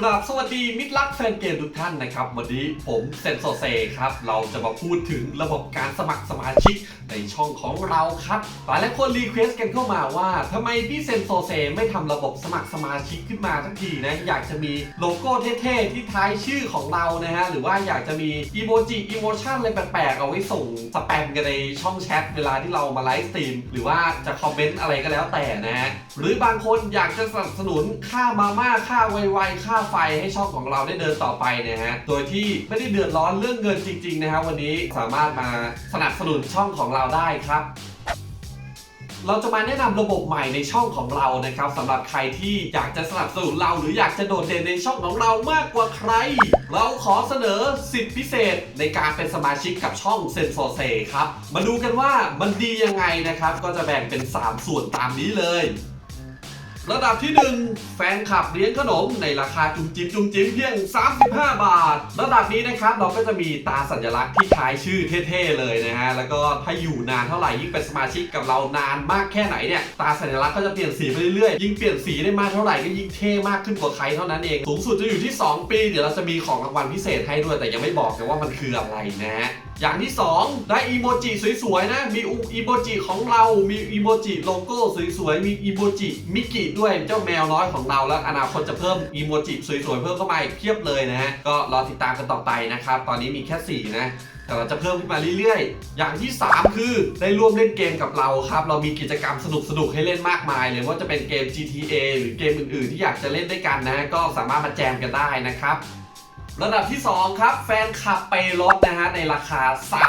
กราบสวัสดีมิตรรักแฟนเกมทุกท่านนะครับ วันนี้ผมเซนโซเซครับ เราจะมาพูดถึงระบบการสมัครสมาชิกในช่องของเราครับหลายหลายคนรีเควสต์กันเข้ามาว่าทำไมพี่เซนโซเซไม่ทำระบบสมัครสมาชิกขึ้นมาสักทีนะ อยากจะมีโลโก้เท่ๆที่ท้ายชื่อของเรานะฮะ หรือว่าอยากจะมีอีโมจิอีโมชั่นอะไรแปลกๆ เอาไว้ส่งสแปมกันในช่องแชทเวลาที่เรามาไลฟ์สตรีมหรือว่าจะคอมเมนต์อะไรก็แล้วแต่นะฮะหรือบางคนอยากจะสนับสนุนค่ามาม่าค่าไวๆค่าไฟให้ช่องของเราได้เดินต่อไปนะฮะ โดยที่ไม่ได้เดือดร้อนเรื่องเงินจริง ๆ นะฮะวันนี้สามารถมาสนับสนุนช่องของเราได้ครับเราจะมาแนะนำระบบใหม่ในช่องของเรานะครับสำหรับใครที่อยากจะสนับสนุนเราหรืออยากจะโดดเด่นในช่องของเรามากกว่าใคร เราขอเสนอสิทธิพิเศษในการเป็นสมาชิกกับช่องเซนโซเซครับ มาดูกันว่ามันดียังไงนะครับ ก็จะแบ่งเป็น 3 ส่วนตามนี้เลย ระดับที่ 1 แฟนคลับเลี้ยงขนมในราคาจุ่มจิ้มจุ่มจิ้มเพียง 35 บาท ระดับนี้นะครับเราก็จะมีตาสัญลักษณ์ที่ท้ายชื่อเท่ๆเลยนะฮะ แล้วก็ถ้าอยู่นานเท่าไหร่ยิ่งเป็นสมาชิกกับเรานานมากแค่ไหนเนี่ยตาสัญลักษณ์ก็จะเปลี่ยนสีไปเรื่อยๆ ยิ่งเปลี่ยนสีได้มากเท่าไหร่ก็ยิ่งเท่มากขึ้นกว่าใครเท่านั้นเอง สูงสุดจะอยู่ที่ 2 ปี เดี๋ยวเราจะมีของรางวัลพิเศษให้ด้วยแต่ยังไม่บอกนะว่ามันคืออะไรนะฮะ อย่างที่ 2 ได้อีโมจิสวยๆนะ มีอีโมจิของเรา มีอีโมจิโลโก้สวยๆ มีอีโมจิมิกิด้วยเจ้าแมวน้อยของเราแล้วอนาคตจะเพิ่มอีโมจิสวยๆ เพิ่มเข้ามาอีกเพียบเลยนะฮะ ก็รอติดตามกันต่อไปนะครับ ตอนนี้มีแค่ 4 นะแต่เราจะเพิ่มขึ้นมาเรื่อยๆ อย่างที่ 3 คือได้ร่วมเล่นเกมกับเราครับ เรามีกิจกรรมสนุกๆ ให้เล่นมากมายเลยว่าจะเป็นเกม GTA หรือเกมอื่นๆ ที่อยากจะเล่นด้วยกันนะ ก็สามารถมาแจมกันได้นะครับ ระดับที่ 2 ครับ แฟนคลับไปรถนะฮะในราคา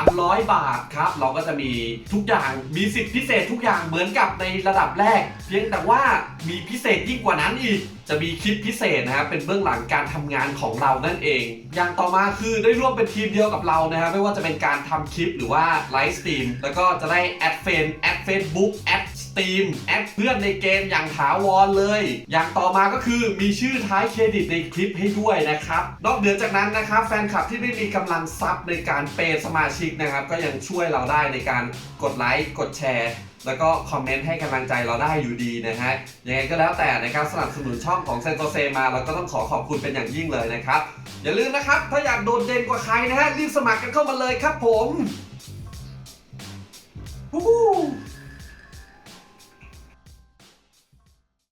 300 บาทครับ เราก็จะมีทุกอย่างมีสิทธิพิเศษทุกอย่างเหมือนกับในระดับแรก เพียงแต่ว่ามีพิเศษยิ่งกว่านั้นอีก จะมีคลิปพิเศษนะครับเป็นเบื้องหลังการทำงานของเรานั่นเอง อย่างต่อมาคือได้ร่วมเป็นทีมเดียวกับเรานะฮะไม่ว่าจะเป็นการทำคลิปหรือว่าไลฟ์สตรีมแล้วก็จะได้แอดเฟนแอดเฟซบุ๊กแอด ตรีมแอดเพื่อนในเกมอย่างถาวรเลย อย่างต่อมาก็คือมีชื่อท้ายเครดิตในคลิปให้ด้วยนะครับ นอกเหนือจากนั้นนะครับแฟนคลับที่ไม่มีกำลังทรัพย์ในการเปย์สมาชิกนะครับ ก็ยังช่วยเราได้ในการกดไลค์กดแชร์แล้วก็คอมเมนต์ให้กำลังใจเราได้อยู่ดีนะฮะ ยังไงก็แล้วแต่นะครับสนับสนุนช่องของเซนโตเซมาเราก็ต้องขอขอบคุณเป็นอย่างยิ่งเลยนะครับ อย่าลืมนะครับ ถ้าอยากโดดเด่นกว่าใครนะฮะ รีบสมัครกันเข้ามาเลยครับผมฮู้